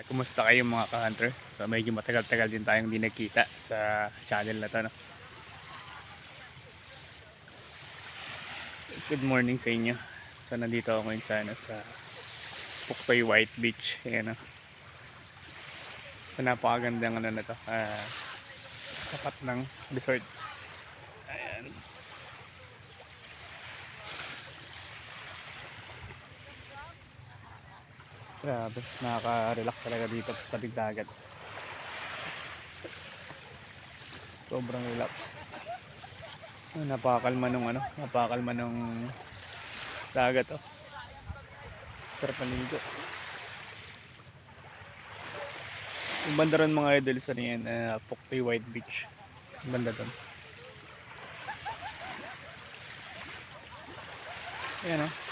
Uh, kumusta kayo mga ka-hunter? So medyo matagal-tagal din tayong hindi nagkita sa channel na to. No? Good morning sa inyo. So nandito ako ngayon sa, ano, sa Puktoy White Beach. Ayan, no? Sa napakagandang ano na to. ah, tapat ng resort. Ayan. Grabe, nakaka-relax talaga dito sa tabing dagat. Sobrang relax. Ah, Napakakalma nung ano, napakakalma nung dagat oh. Sarap maligo. Yung banda ron mga idol sa niyan, uh, Puktoy White Beach. Yung banda doon. Ayan oh.